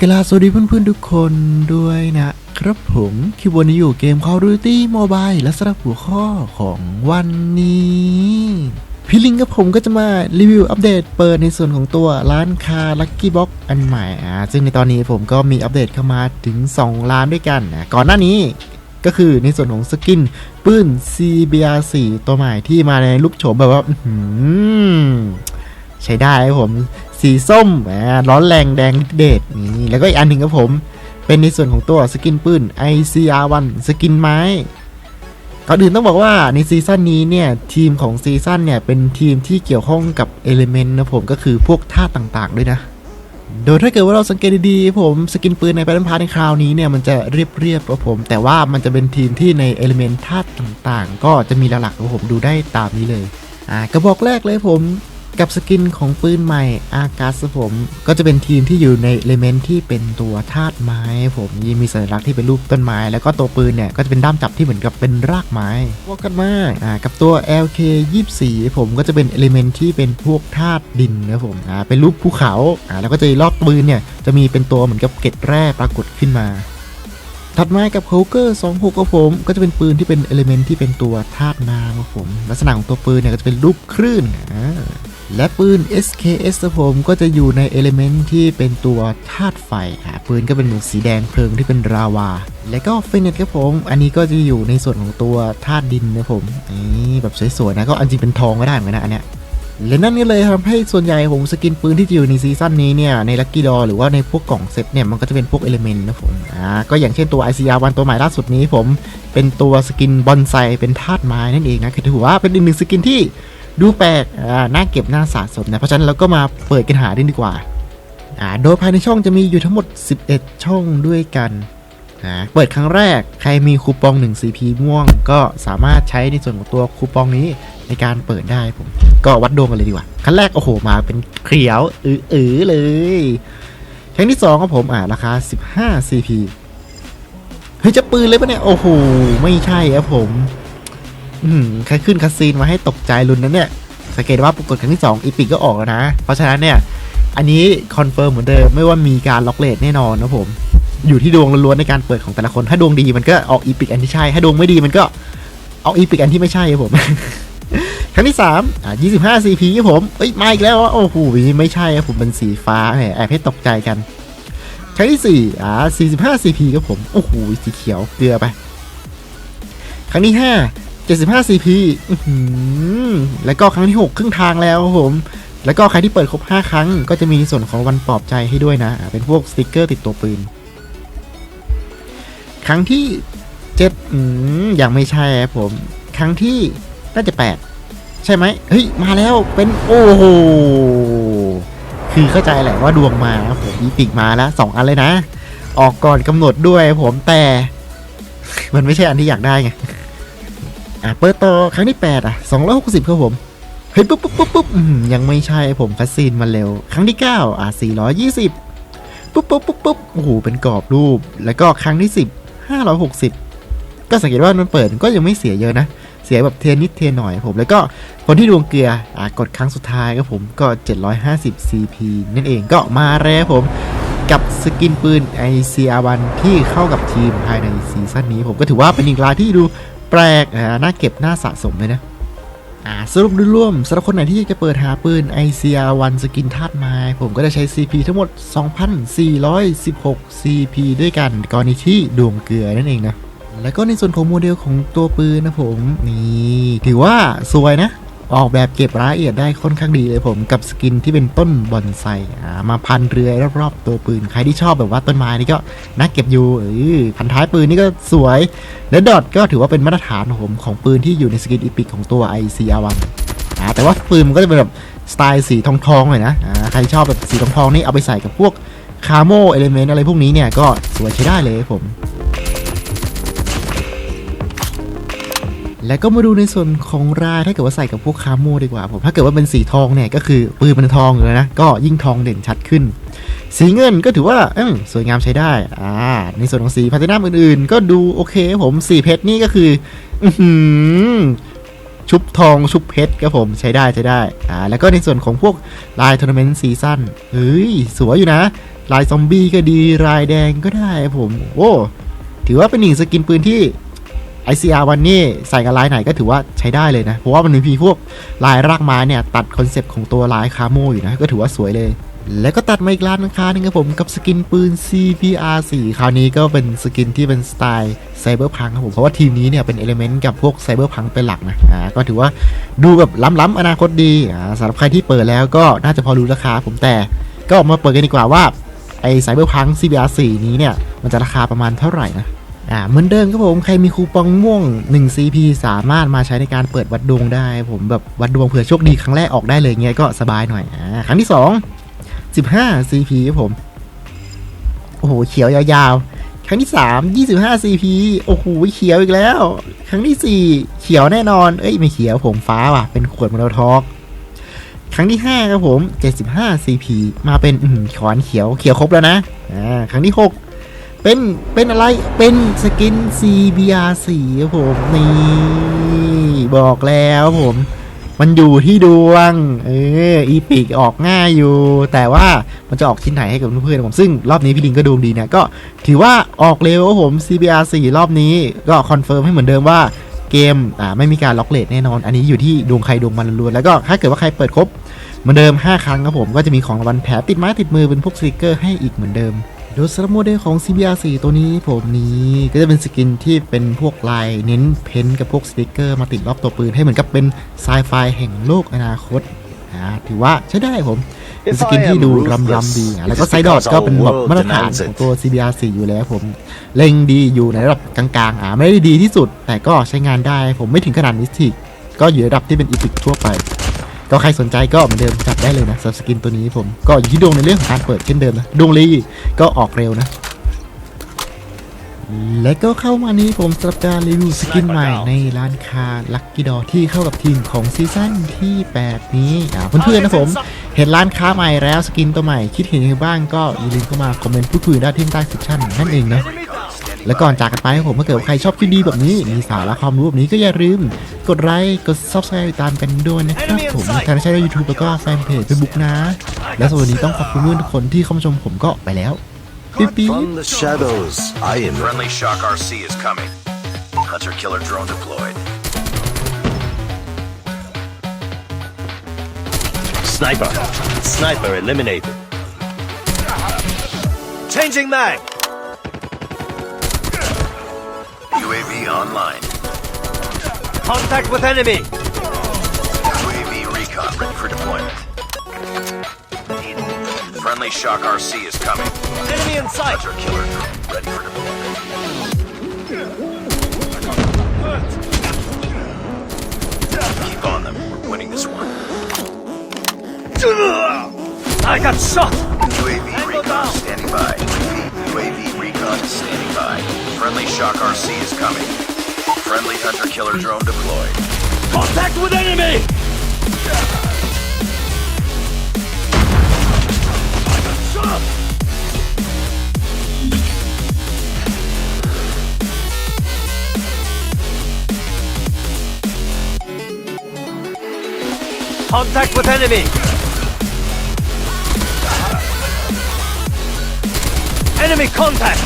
กลาสวัสดีเพื่อนๆทุกคนด้วยนะครับผมคิวบนอยู่เกม Call of Duty Mobile และสำหรับหัวข้อของวันนี้พี่ลิงกับผมก็จะมารีวิวอัปเดตเปิดในส่วนของตัวร้านค้า Lucky Box อันใหม่อ่าซึ่งในตอนนี้ผมก็มีอัปเดตเข้ามาถึง2ล้านด้วยกันนะก่อนหน้านี้ ก็คือในส่วนของสกินปืน CBR4 ตัวใหม่ที่มาในรูปโฉมแบบว่าใช้ได้ครับผม สีส้มแหมร้อนแรงแดงเดดนี่แล้วก็อีกอันหนึ่งครับผม เป็นในส่วนของตัวสกินปืน ICR1 สกินไม้ก่อนอื่นต้องบอกว่าในซีซั่นนี้เนี่ยทีมของซีซั่นเนี่ยเป็นทีมที่เกี่ยวข้องกับเอลิเมนต์นะผมก็คือพวกท่าต่างๆด้วยนะ โดยถ้าเกิดว่าเราสังเกตดีๆผมสกินปืนในแพทเทิร์นพาร์ในคราวนี้เนี่ยมันจะเรียบๆครับผม แต่ว่ามันจะเป็นทีมที่ในเอลิเมนต์ธาตุต่างๆ ก็จะมีหลักๆครับผมดูได้ตามนี้เลยอ่ากระบอกแรกเลยผม กับสกินของปืนใหม่อากาศผม ก็จะเป็นทีมที่อยู่ในเอลิเมนต์ที่เป็นตัวธาตุไม้ผมยีมีสัญลักษณ์ที่เป็นรูปต้นไม้ แล้วก็ตัวปืนเนี่ย ก็จะเป็นด้ามจับที่เหมือนกับเป็นรากไม้พวกกันมากอ่ากับตัว LK 24 ผมก็จะเป็นเอลิเมนต์ที่เป็นพวกธาตุดินนะผมอ่าเป็นรูปภูเขาอ่าแล้วก็จะรอบปืนเนี่ยจะมีเป็นตัวเหมือนกับเกล็ดแร่ปรากฏขึ้นมาถัดมากับโคเกอร์26กับผม ก็จะเป็นปืนที่เป็นเอลิเมนต์ที่เป็นตัวธาตุน้ำครับผม ลักษณะของตัวปืนเนี่ยก็จะเป็นรูปคลื่นอ่า และปืน SKS ครับผมก็จะอยู่ในเอลิเมนต์ที่เป็นตัวธาตุไฟค่ะปืนก็เป็นเหมือนสีแดงเพลิงที่เป็นราวา และก็เฟเนตครับผม อันนี้ก็จะอยู่ในส่วนของตัวธาตุดินนะผมนี่แบบสวยๆนะก็อันจริงเป็นทองก็ได้เหมือนกันนะอันเนี้ยและนั่นนี่เลยทำให้ส่วนใหญ่ผมสกินปืนที่จะอยู่ในซีซั่นนี้เนี่ยในลักกี้ดอหรือว่าในพวกกล่องเซตเนี่ยมันก็จะเป็นพวกเอลิเมนต์นะผมอ่าก็อย่างเช่นตัว ICR วันตัวใหม่ล่าสุดนี้ผมเป็นตัวสกินบอนไซเป็นธาตุไม้นั่นเองนะคือถือว่าเป็นอีกหนึ่งสกินที่ ดูแปลกอ่าน่าเก็บน่าสะสมนะ เพราะฉะนั้นเราก็มาเปิดกันหาด้ดีกว่าอ่าโดยภายในช่องจะมีอยู่ทั้งหมด 11 ช่องด้วยกันอ่าเปิดครั้งแรกใครมีคูปอง 1 CP ม่วง ก็สามารถใช้ในส่วนของตัวคูปองนี้ในการเปิดได้ผม ก็วัดดวงกันเลยดีกว่าครั้งแรกโอ้โหมาเป็นเขียวอือๆเลยครั้งที่2ครับผมอ่าราคา 15 CP เฮ้ยจะปืนเลยปะเนี่ย โอ้โห ไม่ใช่ครับผม ใครขึ้นคาซีนมาให้ตกใจลุ้นนั้นเนี่ยสังเกตว่าปรากฏครั้งที่ 2 อีพิกก็ออกแล้วนะ เพราะฉะนั้นเนี่ย อันนี้คอนเฟิร์มเหมือนเดิม ไม่ว่ามีการล็อกเลทแน่นอนนะผม อยู่ที่ดวงล้วนๆในการเปิดของแต่ละคน ถ้าดวงดีมันก็ออกอีพิกอันที่ใช่ ถ้าดวงไม่ดีมันก็เอาอีพิกอันที่ไม่ใช่ครับผม ครั้งที่3อ่า25 CP ครับผม เอ้ย มาอีกแล้วอะโอ้โหไม่ใช่ครับผมเป็นสีฟ้าแหมแอบให้ตกใจกัน ครั้งที่4อ่า45 CP ครับผม โอ้โห สีเขียว เกลือไป ครั้งที่5 75 CP แล้วก็ครั้งที่ 6 ครึ่งทางแล้วครับผม แล้วก็ใครที่เปิดครบ 5 ครั้ง ก็จะมีในส่วนของวันปลอบใจให้ด้วยนะ เป็นพวกสติกเกอร์ติดตัวปืน ครั้งที่ 7 อืมยังไม่ใช่ครับผม ครั้งที่น่าจะ 8 ใช่ไหม เฮ้ย มาแล้ว เป็นโอ้โห คือเข้าใจแหละว่าดวงมาครับผมอีปิกมาแล้ว 2 อันเลยนะ ออกก่อนกำหนดด้วยผมแต่ มันไม่ใช่อันที่อยากได้ไง อะเปิดต่อครั้งที่ 8 อะ 260 ครับผม เฮ้ย ปุ๊บปุ๊บปุ๊บปุ๊บยังไม่ใช่ผมคัสซีนมาเร็ว ครั้งที่ 9 อะ 420 ปุ๊บปุ๊บปุ๊บปุ๊บโอ้โห เป็นกรอบรูป แล้วก็ครั้งที่ 10 560 ก็สังเกตว่ามันเปิดก็ยังไม่เสียเยอะนะ เสียแบบเทนิดเทหน่อยผม แล้วก็คนที่ดวงเกลืออะกดครั้งสุดท้ายครับผมก็ 750 CP นั่นเองก็มาแล้วผมกับสกินปืน ICR1 ที่เข้ากับทีมภายในซีซั่นนี้ ผมก็ถือว่าเป็นอีกรายที่ดู แปลกอ่าน่าเก็บน่าสะสมเลยนะสรุปโดยรวมสำหรับคนไหนที่อยากจะเปิดหาปืน ICR1 สกินธาตุไม้ ผมก็จะใช้ CP ทั้งหมด 2,416 CP ด้วยกันกรณีที่ดวงเกลือนั่นเองนะ แล้วก็ในส่วนของโมเดลของตัวปืนนะผม นี่ ถือว่าสวยนะ ออกแบบเก็บรายละเอียดได้ค่อนข้างดีเลยผมกับสกินที่เป็นต้นบอนไซอ่ามาพันเรือรอบๆตัวปืนใครที่ชอบแบบว่าต้นไม้นี่ก็น่าเก็บอยู่เออพันท้ายปืนนี่ก็สวย และดอทก็ถือว่าเป็นมาตรฐานของผมของปืนที่อยู่ในสกินอีพิกของตัว ICR1 อ่าแต่ว่าปืนมันก็จะเป็นแบบสไตล์สีทองทองๆหน่อยนะอ่าใครชอบแบบสีทองทองๆนี่เอาไปใส่กับพวกคาโมเอลเมนต์อะไรพวกนี้เนี่ยก็สวยใช้ได้เลยผม แล้วก็มาดูในส่วนของรายถ้าเกิดว่าใส่กับพวกคาโมดีกว่าผมถ้าเกิดว่าเป็นสีทองเนี่ยก็คือปืนมันทองอยู่แล้วนะก็ยิ่งทองเด่นชัดขึ้น สีเงินก็ถือว่าอสวยงามใช้ได้อ่าในส่วนของสีพาตินัมอื่นๆ ก็ดูโอเคผมสีเพชรนี่ก็คืออืชุบทองชุบเพชรครับผมใช้ได้ใช้ได้อ่าแล้วก็ในส่วนของพวกลายทัวร์นาเมนต์ซีซั่นเฮ้ยสวยอยู่นะ ลายซอมบี้ก็ดีลายแดงก็ได้ผม โอ้ถือว่าเป็นหนึ่งสกินปืนที่ ICR วันนี้ใส่กับลายไหนก็ถือว่าใช้ได้เลยนะ เพราะว่ามันมีพวกลายรากไม้เนี่ยตัดคอนเซปต์ของตัวลายคาโมอยู่นะ ก็ถือว่าสวยเลย แล้วก็ตัดมาอีกร้านนะคะนึงครับผมกับสกินปืน CPR 4 คราวนี้ก็เป็นสกินที่เป็นสไตล์ไซเบอร์พังครับผม เพราะว่าทีมนี้เนี่ยเป็นเอลิเมนต์กับพวกไซเบอร์พังเป็นหลักนะ อ่า ก็ถือว่าดูแบบล้ำๆอนาคตดี อ่าสำหรับใครที่เปิดแล้วก็น่าจะพอรู้ราคาผมแต่ก็ออกมาเปิดกันดีกว่าว่าไอไซเบอร์พัง CPR 4 นี้เนี่ยมันจะราคาประมาณเท่าไหร่นะ อ่าเหมือนเดิมครับผมใครมีคูปองม่วง 1 CP สามารถมาใช้ในการเปิดวัดดวงได้ ผมแบบวัดดวงเผื่อโชคดีครั้งแรกออกได้เลยเงี้ยก็สบายหน่อยอ่าครั้งที่ 2 15 CP ครับผม โอ้โหเขียวยาวๆ ครั้งที่ 3 25 CP โอ้โหเขียวอีกแล้ว ครั้งทีสี่4 เขียวแน่นอน เอ้ยไม่เขียวผมฟ้าว่ะเป็นขวดมอเตอร์ทอกครั้งที่ 5 ครับผม 75 CP มาเป็นขอนเขียวเขียวครบแล้วนะอ่าครั้งที่ 6 เป็นเป็นอะไรเป็นสกิน CBR4 ครับผมนี่บอกแล้วผม มันอยู่ที่ดวง เอออีพิกออกง่ายอยู่ แต่ว่ามันจะออกชิ้นไหนให้กับเพื่อนๆผม ซึ่งรอบนี้พี่ลิงก็ดวงดีนะก็ถือว่าออกเร็วครับผม CBR4 รอบนี้ก็คอนเฟิร์มให้เหมือนเดิมว่าเกมอ่าไม่มีการล็อกเลทแน่นอน อันนี้อยู่ที่ดวงใครดวงมันล้วนแล้วก็ถ้าเกิดว่าใครเปิดครบเหมือนเดิม 5 ครั้งครับผมก็จะมีของรางวัลแถมติดไม้ติดมือเป็นพวกสติกเกอร์ให้อีกเหมือนเดิม โดยสำหรับโมเดลของ CBR 4ตัวนี้ผมนี้ก็จะเป็นสกินที่เป็นพวกลายเน้นเพ้นกับพวกสติกเกอร์มาติดรอบตัวปืนให้เหมือนกับเป็นไซไฟแห่งโลกอนาคตอ่าถือว่าใช้ได้ผมเป็นสกินที่ดูรำรำดีแล้วก็ไซดอดก็เป็นแบบมาตรฐานของตัว CBR 4อยู่แล้วผม เล็งดีอยู่ในระดับกลางๆอะไม่ได้ดีที่สุด แต่ก็ใช้งานได้ผมไม่ถึงขนาดมิสติกก็อยู่ในระดับที่เป็นอีพิกทั่วไป ก็ใครสนใจก็เหมือนเดิมจับได้เลยนะสำหรับสกินตัวนี้ผมก็อยู่ที่ดวงในเรื่องของการเปิดเช่นเดิมนะดวงลีก็ออกเร็วนะ และก็เข้ามานี้ผมสำหรับการรีวิวสกินใหม่ในร้านค้าลักกี้ดอที่เข้ากับทีมของซีซั่นที่ 8 นี้เพื่อนๆนะผมเห็นร้านค้าใหม่แล้วสกินตัวใหม่คิดเห็นยังไงบ้างก็อย่าลืมเข้ามาคอมเมนต์พูดคุยได้ที่ใต้สิชั่นนั่นเองนะ และก่อนจากกันไปครับผมถ้าเกิดว่าใครชอบคลิปดีแบบนี้ มีสาระความรู้แบบนี้ก็อย่าลืม กดไลค์กด subscribe ตามกันด้วยนะครับผมทางช่องยูทูบแล้วก็แฟนเพจเฟซบุ๊กนะ และสำหรับวันนี้ต้องขอบคุณเพื่อนทุกคนที่เข้ามาชมผมก็ไปแล้วปิ๊บปิ๊บ From the shadows, I am Friendly Shock RC is coming. Hunter killer drone deployed. Sniper. Sniper eliminated. Changing mag. UAV online. Contact with enemy. UAV recon ready for deployment. Friendly Shock RC is coming. Enemy in sight. Hunter killer ready for deployment. Keep on them. We're winning this one. I got shot. UAV recon down. standing by. UAV recon is standing by. Friendly Shock RC is coming. Friendly Hunter killer drone deployed. Contact with enemy. Contact with enemy. Enemy contact.